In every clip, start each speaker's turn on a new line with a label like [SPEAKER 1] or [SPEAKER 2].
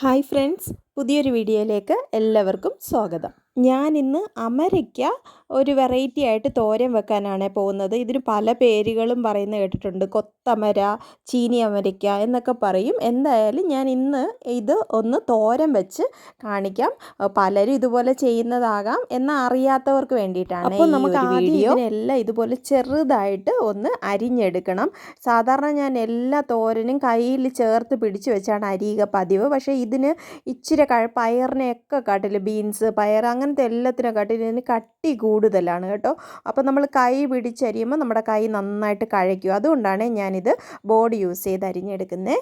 [SPEAKER 1] Hi friends, പുതിയൊരു വീഡിയോയിലേക്ക് എല്ലാവർക്കും സ്വാഗതം. ഞാൻ ഇന്ന് അമരയ്ക്ക ഒരു വെറൈറ്റി ആയിട്ട് തോരൻ വെക്കാനാണ് പോകുന്നത്. ഇതിന് പല പേരുകളും പറയുന്നത് കേട്ടിട്ടുണ്ട്. കൊത്തമര ചീനി അമരയ്ക്ക എന്നൊക്കെ പറയും. എന്തായാലും ഞാൻ ഇന്ന് ഇത് ഒന്ന് തോരൻ വെച്ച് കാണിക്കാം. പലരും ഇതുപോലെ ചെയ്യുന്നതാകാം എന്നാൽ അറിയാത്തവർക്ക് വേണ്ടിയിട്ടാണ് അപ്പോൾ നമുക്ക് ആദ്യം എല്ലാം ഇതുപോലെ ചെറുതായിട്ട് ഒന്ന് അരിഞ്ഞെടുക്കണം. സാധാരണ ഞാൻ എല്ലാ തോരനും കയ്യിൽ ചേർത്ത് പിടിച്ച് വെച്ചാണ് അരിയുക പതിവ്. പക്ഷേ ഇതിന് ഇച്ചിരി കഴ പയറിനെയൊക്കെ കാട്ടിൽ ബീൻസ് പയർ അങ്ങനത്തെ എല്ലാത്തിനെ കാട്ടിൽ ഇതിന് കട്ടി കൂടുതലാണ് കേട്ടോ. അപ്പോൾ നമ്മൾ കൈ പിടിച്ചരിയുമ്പോൾ നമ്മുടെ കൈ നന്നായിട്ട് കഴയ്ക്കും അതുകൊണ്ടാണ് ഞാനിത് ബോർഡ് യൂസ് ചെയ്ത് അരിഞ്ഞെടുക്കുന്നത്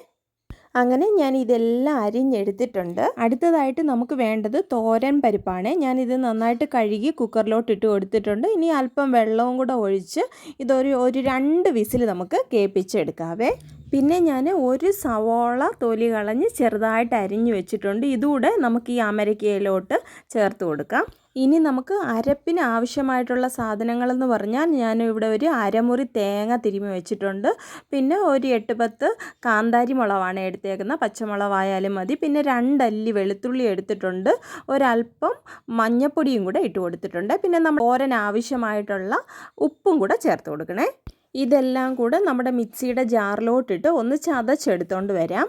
[SPEAKER 1] അങ്ങനെ ഞാൻ ഇതെല്ലാം അരിഞ്ഞെടുത്തിട്ടുണ്ട്. അടുത്തതായിട്ട് നമുക്ക് വേണ്ടത് തോരൻ പരിപ്പാണ്. ഞാനിത് നന്നായിട്ട് കഴുകി കുക്കറിലോട്ട് ഇട്ട് കൊടുത്തിട്ടുണ്ട്. ഇനി അല്പം വെള്ളവും കൂടെ ഒഴിച്ച് ഇതൊരു ഒരു രണ്ട് വിസിൽ നമുക്ക് കേൾപ്പിച്ചെടുക്കാവേ. പിന്നെ ഞാൻ ഒരു സവോള തൊലി കളഞ്ഞ് ചെറുതായിട്ട് അരിഞ്ഞു വെച്ചിട്ടുണ്ട്. ഇതുകൂടെ നമുക്ക് ഈ അമരക്കയിലോട്ട് ചേർത്ത് കൊടുക്കാം. ഇനി നമുക്ക് അരപ്പിന് ആവശ്യമായിട്ടുള്ള സാധനങ്ങളെന്ന് പറഞ്ഞാൽ ഞാൻ ഇവിടെ ഒരു അരമുറി തേങ്ങ തിരുമി വെച്ചിട്ടുണ്ട്. പിന്നെ ഒരു എട്ട് പത്ത് കാന്താരി മുളവാണ് എടുത്തേക്കുന്നത്. പച്ചമുളകായാലും മതി. പിന്നെ രണ്ടല്ലി വെളുത്തുള്ളി എടുത്തിട്ടുണ്ട്. ഒരല്പം മഞ്ഞപ്പൊടിയും കൂടെ ഇട്ട് കൊടുത്തിട്ടുണ്ട്. പിന്നെ നമ്മൾ ഓരൻ ആവശ്യമായിട്ടുള്ള ഉപ്പും കൂടെ ചേർത്ത് കൊടുക്കണേ. ഇതെല്ലാം കൂടെ നമ്മുടെ മിക്സിയുടെ ജാറിലോട്ടിട്ട് ഒന്ന് ചതച്ചെടുത്തോണ്ട് വരാം.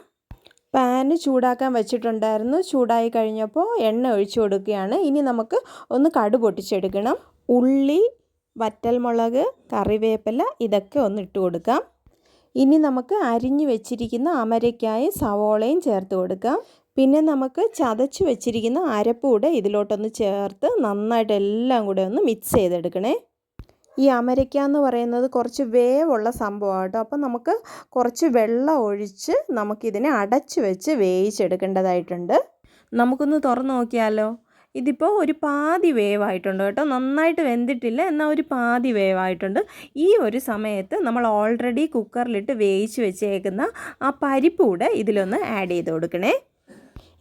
[SPEAKER 1] പാന് ചൂടാക്കാൻ വെച്ചിട്ടുണ്ടായിരുന്നു. ചൂടായി കഴിഞ്ഞപ്പോൾ എണ്ണ ഒഴിച്ചു കൊടുക്കുകയാണ്. ഇനി നമുക്ക് ഒന്ന് കടു പൊട്ടിച്ചെടുക്കണം. ഉള്ളി വറ്റൽമുളക് കറിവേപ്പില ഇതൊക്കെ ഒന്ന് ഇട്ട് കൊടുക്കാം. ഇനി നമുക്ക് അരിഞ്ഞു വെച്ചിരിക്കുന്ന അമരയ്ക്കായും സവോളയും ചേർത്ത് കൊടുക്കാം. പിന്നെ നമുക്ക് ചതച്ച് വെച്ചിരിക്കുന്ന അരപ്പ് കൂടെ ഇതിലോട്ടൊന്ന് ചേർത്ത് നന്നായിട്ട് എല്ലാം കൂടെ ഒന്ന് മിക്സ് ചെയ്തെടുക്കണേ. ഈ അമരയ്ക്ക എന്ന് പറയുന്നത് കുറച്ച് വേവുള്ള സംഭവമാണ് കേട്ടോ. അപ്പം നമുക്ക് കുറച്ച് വെള്ളം ഒഴിച്ച് നമുക്കിതിനെ അടച്ച് വെച്ച് വേവിച്ചെടുക്കേണ്ടതായിട്ടുണ്ട്. നമുക്കൊന്ന് തുറന്ന് നോക്കിയാലോ? ഇതിപ്പോൾ ഒരു പാതി വേവായിട്ടുണ്ട് കേട്ടോ. നന്നായിട്ട് വെന്തിട്ടില്ല എന്നാൽ ഒരു പാതി വേവായിട്ടുണ്ട്. ഈ ഒരു സമയത്ത് നമ്മൾ ഓൾറെഡി കുക്കറിലിട്ട് വേവിച്ച് വെച്ചേക്കുന്ന ആ പരിപ്പ് കൂടെ ഇതിലൊന്ന് ആഡ് ചെയ്ത് കൊടുക്കണേ.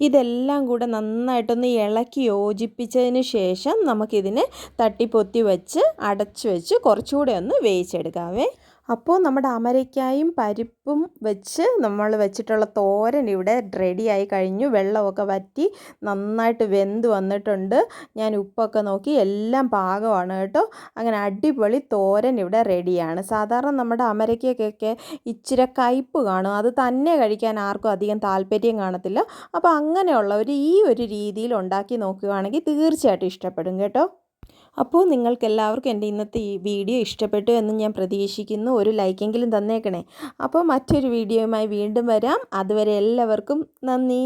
[SPEAKER 1] ഇതെല്ലാം കൂടെ നന്നായിട്ടൊന്ന് ഇളക്കി യോജിപ്പിച്ചതിന് ശേഷം നമുക്കിതിനെ തട്ടിപ്പൊത്തി വെച്ച് അടച്ചു വെച്ച് കുറച്ചുകൂടെ ഒന്ന് വേവിച്ചെടുക്കാവേ. അപ്പോൾ നമ്മുടെ അമരയ്ക്കായും പരിപ്പും വെച്ച് നമ്മൾ വെച്ചിട്ടുള്ള തോരൻ ഇവിടെ റെഡിയായി കഴിഞ്ഞു. വെള്ളമൊക്കെ വറ്റി നന്നായിട്ട് വെന്ത് വന്നിട്ടുണ്ട്. ഞാൻ ഉപ്പൊക്കെ നോക്കി എല്ലാം പാകമാണ് കേട്ടോ. അങ്ങനെ അടിപൊളി തോരൻ ഇവിടെ റെഡിയാണ് സാധാരണ നമ്മുടെ അമരയ്ക്കൊക്കെ ഇച്ചിരി കയ്പ്പ് കാണും. അത് തന്നെ കഴിക്കാൻ ആർക്കും അധികം താല്പര്യം കാണത്തില്ല. അപ്പോൾ അങ്ങനെയുള്ളവർ ഈ ഒരു രീതിയിൽ ഉണ്ടാക്കി നോക്കുകയാണെങ്കിൽ തീർച്ചയായിട്ടും ഇഷ്ടപ്പെടും കേട്ടോ. അപ്പോൾ നിങ്ങൾക്ക് എല്ലാവർക്കും എന്റെ ഇന്നത്തെ ഈ വീഡിയോ ഇഷ്ടപ്പെട്ടു എന്ന് ഞാൻ പ്രതീക്ഷിക്കുന്നു. ഒരു ലൈക്കെങ്കിലും തന്നേക്കണേ. അപ്പോൾ മറ്റൊരു വീഡിയോയുമായി വീണ്ടും വരാം. അതുവരെ എല്ലാവർക്കും നന്ദി.